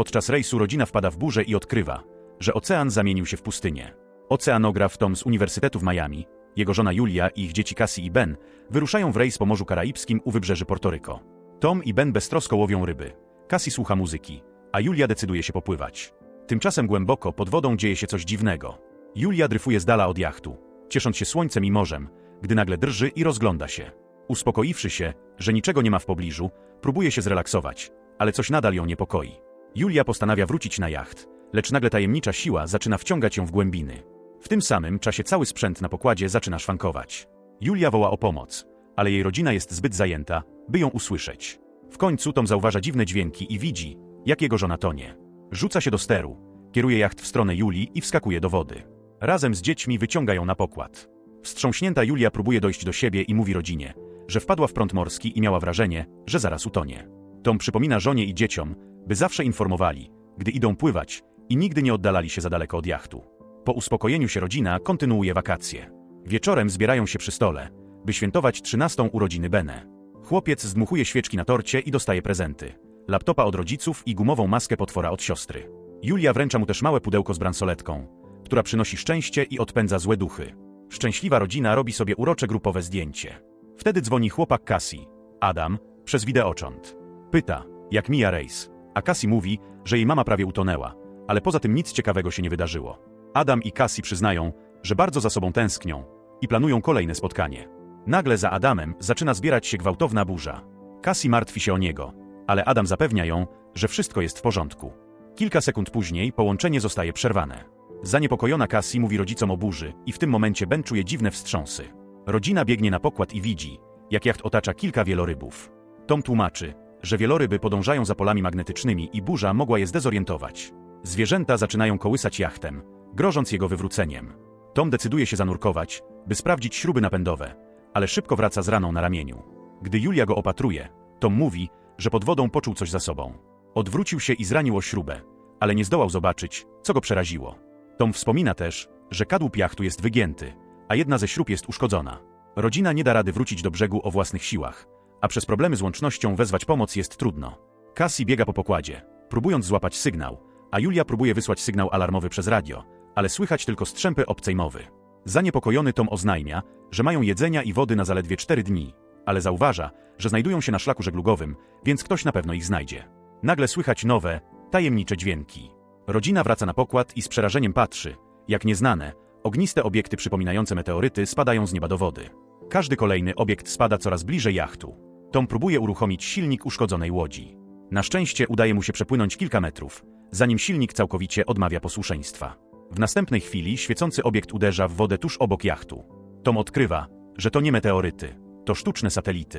Podczas rejsu rodzina wpada w burzę i odkrywa, że ocean zamienił się w pustynię. Oceanograf Tom z Uniwersytetu w Miami, jego żona Julia i ich dzieci Cassie i Ben wyruszają w rejs po Morzu Karaibskim u wybrzeży Portoryko. Tom i Ben beztrosko łowią ryby. Cassie słucha muzyki, a Julia decyduje się popływać. Tymczasem głęboko pod wodą dzieje się coś dziwnego. Julia dryfuje z dala od jachtu, ciesząc się słońcem i morzem, gdy nagle drży i rozgląda się. Uspokoiwszy się, że niczego nie ma w pobliżu, próbuje się zrelaksować, ale coś nadal ją niepokoi. Julia postanawia wrócić na jacht, lecz nagle tajemnicza siła zaczyna wciągać ją w głębiny. W tym samym czasie cały sprzęt na pokładzie zaczyna szwankować. Julia woła o pomoc, ale jej rodzina jest zbyt zajęta, by ją usłyszeć. W końcu Tom zauważa dziwne dźwięki i widzi, jak jego żona tonie. Rzuca się do steru, kieruje jacht w stronę Julii i wskakuje do wody. Razem z dziećmi wyciąga ją na pokład. Wstrząśnięta Julia próbuje dojść do siebie i mówi rodzinie, że wpadła w prąd morski i miała wrażenie, że zaraz utonie. Tom przypomina żonie i dzieciom, by zawsze informowali, gdy idą pływać i nigdy nie oddalali się za daleko od jachtu. Po uspokojeniu się rodzina kontynuuje wakacje. Wieczorem zbierają się przy stole, by świętować trzynastą urodziny Bene. Chłopiec zdmuchuje świeczki na torcie i dostaje prezenty. Laptopa od rodziców i gumową maskę potwora od siostry. Julia wręcza mu też małe pudełko z bransoletką, która przynosi szczęście i odpędza złe duchy. Szczęśliwa rodzina robi sobie urocze grupowe zdjęcie. Wtedy dzwoni chłopak Cassie, Adam, przez wideocząt. Pyta, jak mija rejs. A Cassie mówi, że jej mama prawie utonęła, ale poza tym nic ciekawego się nie wydarzyło. Adam i Cassie przyznają, że bardzo za sobą tęsknią i planują kolejne spotkanie. Nagle za Adamem zaczyna zbierać się gwałtowna burza. Cassie martwi się o niego, ale Adam zapewnia ją, że wszystko jest w porządku. Kilka sekund później połączenie zostaje przerwane. Zaniepokojona Cassie mówi rodzicom o burzy i w tym momencie Ben czuje dziwne wstrząsy. Rodzina biegnie na pokład i widzi, jak jacht otacza kilka wielorybów. Tom tłumaczy, że wieloryby podążają za polami magnetycznymi i burza mogła je zdezorientować. Zwierzęta zaczynają kołysać jachtem, grożąc jego wywróceniem. Tom decyduje się zanurkować, by sprawdzić śruby napędowe, ale szybko wraca z raną na ramieniu. Gdy Julia go opatruje, Tom mówi, że pod wodą poczuł coś za sobą. Odwrócił się i zranił o śrubę, ale nie zdołał zobaczyć, co go przeraziło. Tom wspomina też, że kadłub jachtu jest wygięty, a jedna ze śrub jest uszkodzona. Rodzina nie da rady wrócić do brzegu o własnych siłach, a przez problemy z łącznością wezwać pomoc jest trudno. Cassie biega po pokładzie, próbując złapać sygnał, a Julia próbuje wysłać sygnał alarmowy przez radio, ale słychać tylko strzępy obcej mowy. Zaniepokojony Tom oznajmia, że mają jedzenia i wody na zaledwie cztery dni, ale zauważa, że znajdują się na szlaku żeglugowym, więc ktoś na pewno ich znajdzie. Nagle słychać nowe, tajemnicze dźwięki. Rodzina wraca na pokład i z przerażeniem patrzy, jak nieznane, ogniste obiekty przypominające meteoryty spadają z nieba do wody. Każdy kolejny obiekt spada coraz bliżej jachtu. Tom próbuje uruchomić silnik uszkodzonej łodzi. Na szczęście udaje mu się przepłynąć kilka metrów, zanim silnik całkowicie odmawia posłuszeństwa. W następnej chwili świecący obiekt uderza w wodę tuż obok jachtu. Tom odkrywa, że to nie meteoryty, to sztuczne satelity.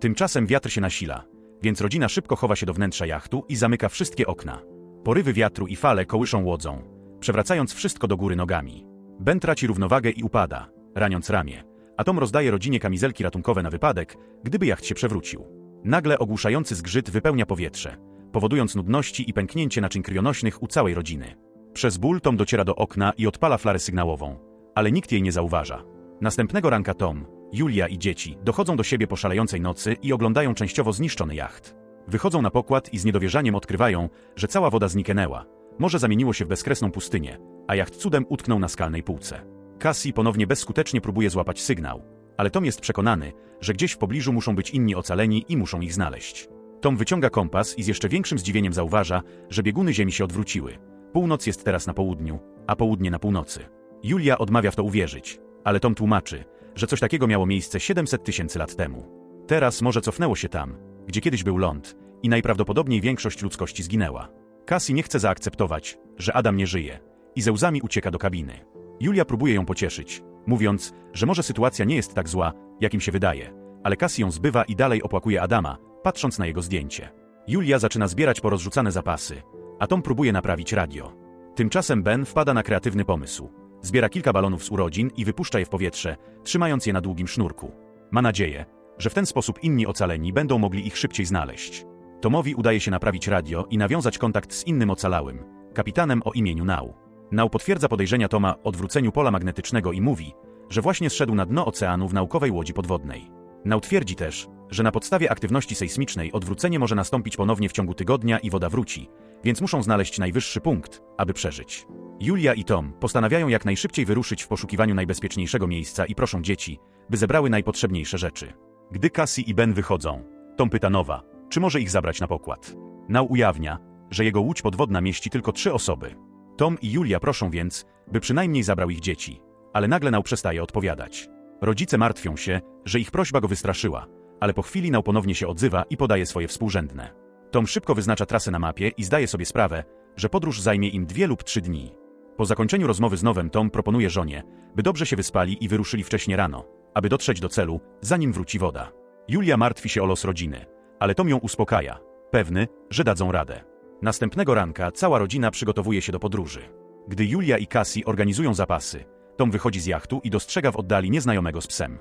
Tymczasem wiatr się nasila, więc rodzina szybko chowa się do wnętrza jachtu i zamyka wszystkie okna. Porywy wiatru i fale kołyszą łodzą, przewracając wszystko do góry nogami. Ben traci równowagę i upada, raniąc ramię, a Tom rozdaje rodzinie kamizelki ratunkowe na wypadek, gdyby jacht się przewrócił. Nagle ogłuszający zgrzyt wypełnia powietrze, powodując nudności i pęknięcie naczyń krwionośnych u całej rodziny. Przez ból Tom dociera do okna i odpala flarę sygnałową, ale nikt jej nie zauważa. Następnego ranka Tom, Julia i dzieci dochodzą do siebie po szalejącej nocy i oglądają częściowo zniszczony jacht. Wychodzą na pokład i z niedowierzaniem odkrywają, że cała woda zniknęła. Morze zamieniło się w bezkresną pustynię, a jacht cudem utknął na skalnej półce. Cassie ponownie bezskutecznie próbuje złapać sygnał, ale Tom jest przekonany, że gdzieś w pobliżu muszą być inni ocaleni i muszą ich znaleźć. Tom wyciąga kompas i z jeszcze większym zdziwieniem zauważa, że bieguny Ziemi się odwróciły. Północ jest teraz na południu, a południe na północy. Julia odmawia w to uwierzyć, ale Tom tłumaczy, że coś takiego miało miejsce 700 tysięcy lat temu. Teraz morze cofnęło się tam, gdzie kiedyś był ląd i najprawdopodobniej większość ludzkości zginęła. Cassie nie chce zaakceptować, że Adam nie żyje i ze łzami ucieka do kabiny. Julia próbuje ją pocieszyć, mówiąc, że może sytuacja nie jest tak zła, jakim się wydaje, ale Cassie ją zbywa i dalej opłakuje Adama, patrząc na jego zdjęcie. Julia zaczyna zbierać porozrzucane zapasy, a Tom próbuje naprawić radio. Tymczasem Ben wpada na kreatywny pomysł. Zbiera kilka balonów z urodzin i wypuszcza je w powietrze, trzymając je na długim sznurku. Ma nadzieję, że w ten sposób inni ocaleni będą mogli ich szybciej znaleźć. Tomowi udaje się naprawić radio i nawiązać kontakt z innym ocalałym, kapitanem o imieniu Nau. Nau potwierdza podejrzenia Toma o odwróceniu pola magnetycznego i mówi, że właśnie zszedł na dno oceanu w naukowej łodzi podwodnej. Nau twierdzi też, że na podstawie aktywności sejsmicznej odwrócenie może nastąpić ponownie w ciągu tygodnia i woda wróci, więc muszą znaleźć najwyższy punkt, aby przeżyć. Julia i Tom postanawiają jak najszybciej wyruszyć w poszukiwaniu najbezpieczniejszego miejsca i proszą dzieci, by zebrały najpotrzebniejsze rzeczy. Gdy Cassie i Ben wychodzą, Tom pyta Nowa, czy może ich zabrać na pokład. Nał ujawnia, że jego łódź podwodna mieści tylko trzy osoby. Tom i Julia proszą więc, by przynajmniej zabrał ich dzieci, ale nagle Nał przestaje odpowiadać. Rodzice martwią się, że ich prośba go wystraszyła, ale po chwili Nał ponownie się odzywa i podaje swoje współrzędne. Tom szybko wyznacza trasę na mapie i zdaje sobie sprawę, że podróż zajmie im dwie lub trzy dni. Po zakończeniu rozmowy z Nowem Tom proponuje żonie, by dobrze się wyspali i wyruszyli wcześnie rano, aby dotrzeć do celu, zanim wróci woda. Julia martwi się o los rodziny, ale Tom ją uspokaja, pewny, że dadzą radę. Następnego ranka cała rodzina przygotowuje się do podróży. Gdy Julia i Cassie organizują zapasy, Tom wychodzi z jachtu i dostrzega w oddali nieznajomego z psem.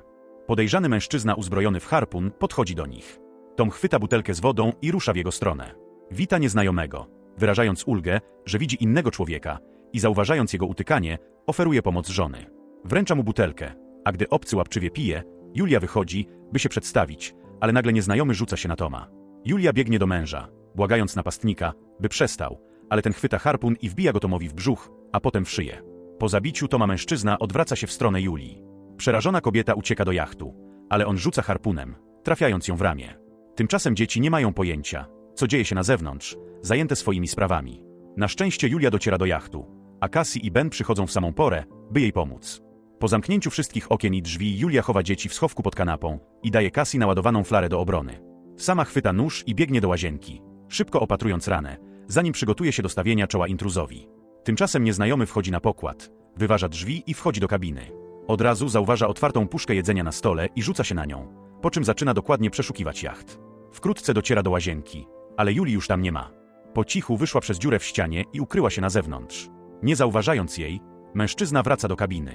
Podejrzany mężczyzna uzbrojony w harpun podchodzi do nich. Tom chwyta butelkę z wodą i rusza w jego stronę. Wita nieznajomego, wyrażając ulgę, że widzi innego człowieka i zauważając jego utykanie, oferuje pomoc żony. Wręcza mu butelkę, a gdy obcy łapczywie pije, Julia wychodzi, by się przedstawić, ale nagle nieznajomy rzuca się na Toma. Julia biegnie do męża, błagając napastnika, by przestał, ale ten chwyta harpun i wbija go Tomowi w brzuch, a potem w szyję. Po zabiciu Toma mężczyzna odwraca się w stronę Julii. Przerażona kobieta ucieka do jachtu, ale on rzuca harpunem, trafiając ją w ramię. Tymczasem dzieci nie mają pojęcia, co dzieje się na zewnątrz, zajęte swoimi sprawami. Na szczęście Julia dociera do jachtu, a Cassie i Ben przychodzą w samą porę, by jej pomóc. Po zamknięciu wszystkich okien i drzwi Julia chowa dzieci w schowku pod kanapą i daje Cassie naładowaną flarę do obrony. Sama chwyta nóż i biegnie do łazienki, szybko opatrując ranę, zanim przygotuje się do stawienia czoła intruzowi. Tymczasem nieznajomy wchodzi na pokład, wyważa drzwi i wchodzi do kabiny. Od razu zauważa otwartą puszkę jedzenia na stole i rzuca się na nią, po czym zaczyna dokładnie przeszukiwać jacht. Wkrótce dociera do łazienki, ale Julii już tam nie ma. Po cichu wyszła przez dziurę w ścianie i ukryła się na zewnątrz. Nie zauważając jej, mężczyzna wraca do kabiny.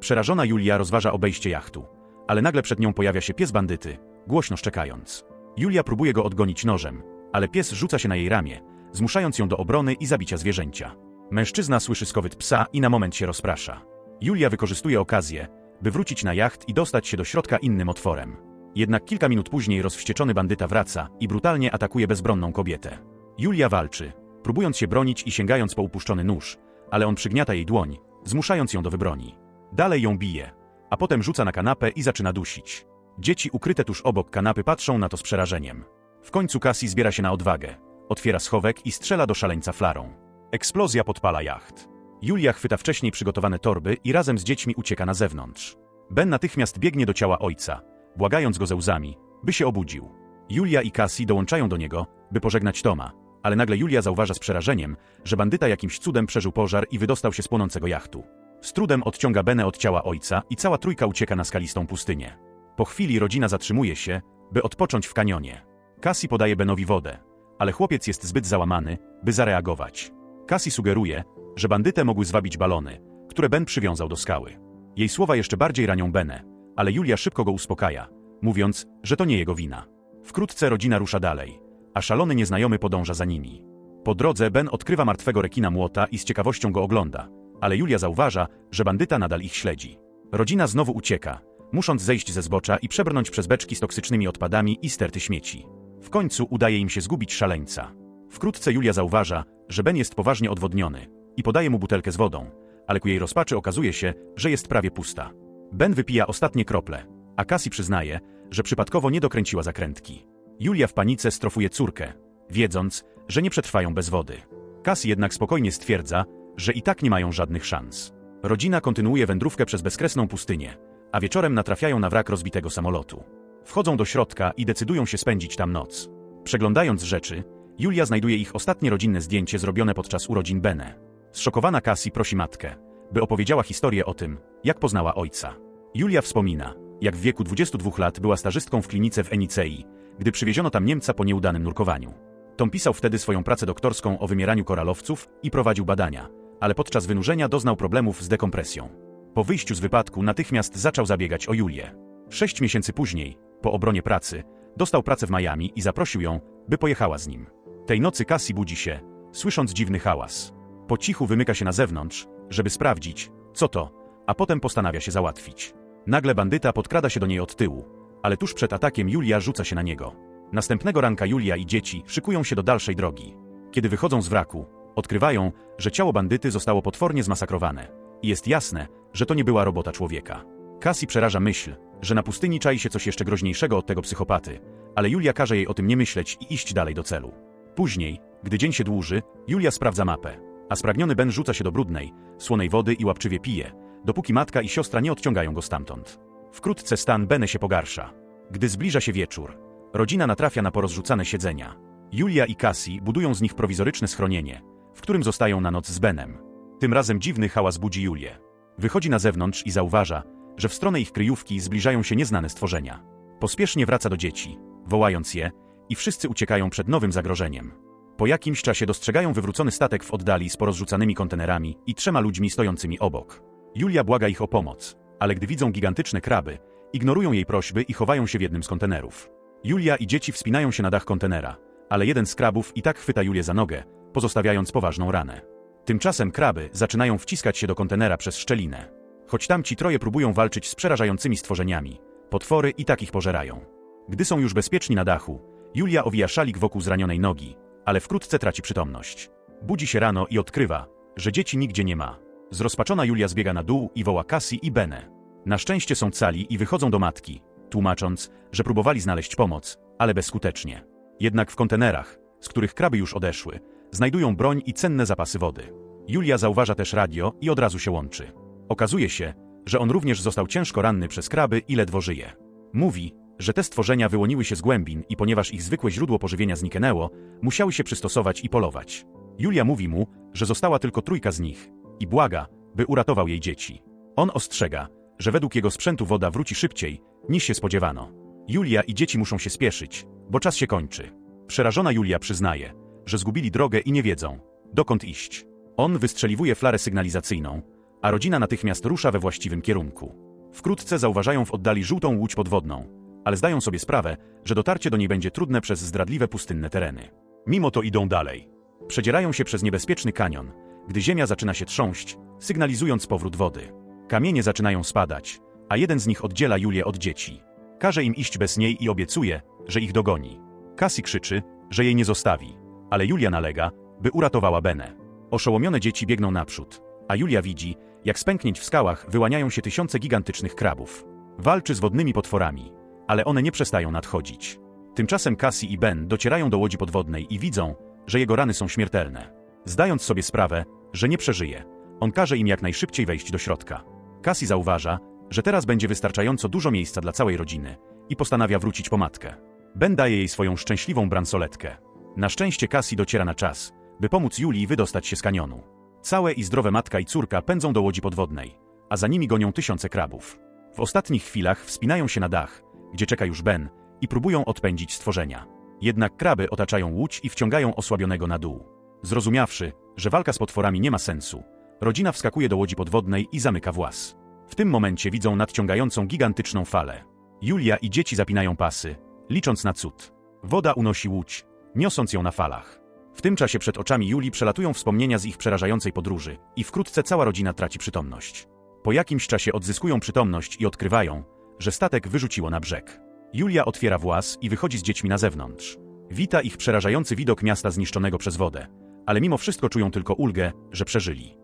Przerażona Julia rozważa obejście jachtu, ale nagle przed nią pojawia się pies bandyty, głośno szczekając. Julia próbuje go odgonić nożem, ale pies rzuca się na jej ramię, zmuszając ją do obrony i zabicia zwierzęcia. Mężczyzna słyszy skowyt psa i na moment się rozprasza. Julia wykorzystuje okazję, by wrócić na jacht i dostać się do środka innym otworem. Jednak kilka minut później rozwścieczony bandyta wraca i brutalnie atakuje bezbronną kobietę. Julia walczy, próbując się bronić i sięgając po upuszczony nóż, ale on przygniata jej dłoń, zmuszając ją do wybroni. Dalej ją bije, a potem rzuca na kanapę i zaczyna dusić. Dzieci ukryte tuż obok kanapy patrzą na to z przerażeniem. W końcu Cassie zbiera się na odwagę, otwiera schowek i strzela do szaleńca flarą. Eksplozja podpala jacht. Julia chwyta wcześniej przygotowane torby i razem z dziećmi ucieka na zewnątrz. Ben natychmiast biegnie do ciała ojca, błagając go ze łzami, by się obudził. Julia i Cassie dołączają do niego, by pożegnać Toma, ale nagle Julia zauważa z przerażeniem, że bandyta jakimś cudem przeżył pożar i wydostał się z płonącego jachtu. Z trudem odciąga Benę od ciała ojca i cała trójka ucieka na skalistą pustynię. Po chwili rodzina zatrzymuje się, by odpocząć w kanionie. Cassie podaje Benowi wodę, ale chłopiec jest zbyt załamany, by zareagować. Cassie sugeruje, że bandytę mogły zwabić balony, które Ben przywiązał do skały. Jej słowa jeszcze bardziej ranią Benę, ale Julia szybko go uspokaja, mówiąc, że to nie jego wina. Wkrótce rodzina rusza dalej, a szalony nieznajomy podąża za nimi. Po drodze Ben odkrywa martwego rekina młota i z ciekawością go ogląda, ale Julia zauważa, że bandyta nadal ich śledzi. Rodzina znowu ucieka, musząc zejść ze zbocza i przebrnąć przez beczki z toksycznymi odpadami i sterty śmieci. W końcu udaje im się zgubić szaleńca. Wkrótce Julia zauważa, że Ben jest poważnie odwodniony i podaje mu butelkę z wodą, ale ku jej rozpaczy okazuje się, że jest prawie pusta. Ben wypija ostatnie krople, a Cassie przyznaje, że przypadkowo nie dokręciła zakrętki. Julia w panice strofuje córkę, wiedząc, że nie przetrwają bez wody. Cassie jednak spokojnie stwierdza, że i tak nie mają żadnych szans. Rodzina kontynuuje wędrówkę przez bezkresną pustynię, a wieczorem natrafiają na wrak rozbitego samolotu. Wchodzą do środka i decydują się spędzić tam noc. Przeglądając rzeczy, Julia znajduje ich ostatnie rodzinne zdjęcie zrobione podczas urodzin Bene. Zszokowana Cassie prosi matkę, by opowiedziała historię o tym, jak poznała ojca. Julia wspomina, jak w wieku 22 lat była stażystką w klinice w Enicei, gdy przywieziono tam Niemca po nieudanym nurkowaniu. Tom pisał wtedy swoją pracę doktorską o wymieraniu koralowców i prowadził badania, ale podczas wynurzenia doznał problemów z dekompresją. Po wyjściu z wypadku natychmiast zaczął zabiegać o Julię. Sześć miesięcy później, po obronie pracy, dostał pracę w Miami i zaprosił ją, by pojechała z nim. Tej nocy Cassie budzi się, słysząc dziwny hałas. Po cichu wymyka się na zewnątrz, żeby sprawdzić, co to, a potem postanawia się załatwić. Nagle bandyta podkrada się do niej od tyłu, Ale tuż przed atakiem Julia rzuca się na niego. Następnego ranka Julia i dzieci szykują się do dalszej drogi. Kiedy wychodzą z wraku, odkrywają, że ciało bandyty zostało potwornie zmasakrowane. I jest jasne, że to nie była robota człowieka. Cassie przeraża myśl, że na pustyni czai się coś jeszcze groźniejszego od tego psychopaty, ale Julia każe jej o tym nie myśleć i iść dalej do celu. Później, gdy dzień się dłuży, Julia sprawdza mapę, a spragniony Ben rzuca się do brudnej, słonej wody i łapczywie pije, dopóki matka i siostra nie odciągają go stamtąd. Wkrótce stan Beny się pogarsza. Gdy zbliża się wieczór, rodzina natrafia na porozrzucane siedzenia. Julia i Cassie budują z nich prowizoryczne schronienie, w którym zostają na noc z Benem. Tym razem dziwny hałas budzi Julię. Wychodzi na zewnątrz i zauważa, że w stronę ich kryjówki zbliżają się nieznane stworzenia. Pospiesznie wraca do dzieci, wołając je, i wszyscy uciekają przed nowym zagrożeniem. Po jakimś czasie dostrzegają wywrócony statek w oddali z porozrzucanymi kontenerami i trzema ludźmi stojącymi obok. Julia błaga ich o pomoc, ale gdy widzą gigantyczne kraby, ignorują jej prośby i chowają się w jednym z kontenerów. Julia i dzieci wspinają się na dach kontenera, ale jeden z krabów i tak chwyta Julię za nogę, pozostawiając poważną ranę. Tymczasem kraby zaczynają wciskać się do kontenera przez szczelinę. Choć tamci troje próbują walczyć z przerażającymi stworzeniami, potwory i tak ich pożerają. Gdy są już bezpieczni na dachu, Julia owija szalik wokół zranionej nogi, ale wkrótce traci przytomność. Budzi się rano i odkrywa, że dzieci nigdzie nie ma. Zrozpaczona Julia zbiega na dół i woła Cassie i Benę. Na szczęście są cali i wychodzą do matki, tłumacząc, że próbowali znaleźć pomoc, ale bezskutecznie. Jednak w kontenerach, z których kraby już odeszły, znajdują broń i cenne zapasy wody. Julia zauważa też radio i od razu się łączy. Okazuje się, że on również został ciężko ranny przez kraby i ledwo żyje. Mówi, że te stworzenia wyłoniły się z głębin i ponieważ ich zwykłe źródło pożywienia zniknęło, musiały się przystosować i polować. Julia mówi mu, że została tylko trójka z nich i błaga, by uratował jej dzieci. On ostrzega, że według jego sprzętu woda wróci szybciej, niż się spodziewano. Julia i dzieci muszą się spieszyć, bo czas się kończy. Przerażona Julia przyznaje, że zgubili drogę i nie wiedzą, dokąd iść. On wystrzeliwuje flarę sygnalizacyjną, a rodzina natychmiast rusza we właściwym kierunku. Wkrótce zauważają w oddali żółtą łódź podwodną, ale zdają sobie sprawę, że dotarcie do niej będzie trudne przez zdradliwe pustynne tereny. Mimo to idą dalej. Przedzierają się przez niebezpieczny kanion, gdy ziemia zaczyna się trząść, sygnalizując powrót wody. Kamienie zaczynają spadać, a jeden z nich oddziela Julię od dzieci. Każe im iść bez niej i obiecuje, że ich dogoni. Cassie krzyczy, że jej nie zostawi, ale Julia nalega, by uratowała Benę. Oszołomione dzieci biegną naprzód, a Julia widzi, jak z pęknięć w skałach wyłaniają się tysiące gigantycznych krabów. Walczy z wodnymi potworami, ale one nie przestają nadchodzić. Tymczasem Cassie i Ben docierają do łodzi podwodnej i widzą, że jego rany są śmiertelne. Zdając sobie sprawę, że nie przeżyje, on każe im jak najszybciej wejść do środka. Cassie zauważa, że teraz będzie wystarczająco dużo miejsca dla całej rodziny i postanawia wrócić po matkę. Ben daje jej swoją szczęśliwą bransoletkę. Na szczęście Cassie dociera na czas, by pomóc Julii wydostać się z kanionu. Całe i zdrowe matka i córka pędzą do łodzi podwodnej, a za nimi gonią tysiące krabów. W ostatnich chwilach wspinają się na dach, gdzie czeka już Ben, i próbują odpędzić stworzenia. Jednak kraby otaczają łódź i wciągają osłabionego na dół. Zrozumiawszy, że walka z potworami nie ma sensu, rodzina wskakuje do łodzi podwodnej i zamyka włas. W tym momencie widzą nadciągającą gigantyczną falę. Julia i dzieci zapinają pasy, licząc na cud. Woda unosi łódź, niosąc ją na falach. W tym czasie przed oczami Julii przelatują wspomnienia z ich przerażającej podróży i wkrótce cała rodzina traci przytomność. Po jakimś czasie odzyskują przytomność i odkrywają, że statek wyrzuciło na brzeg. Julia otwiera włas i wychodzi z dziećmi na zewnątrz. Wita ich przerażający widok miasta zniszczonego przez wodę, ale mimo wszystko czują tylko ulgę, że przeżyli.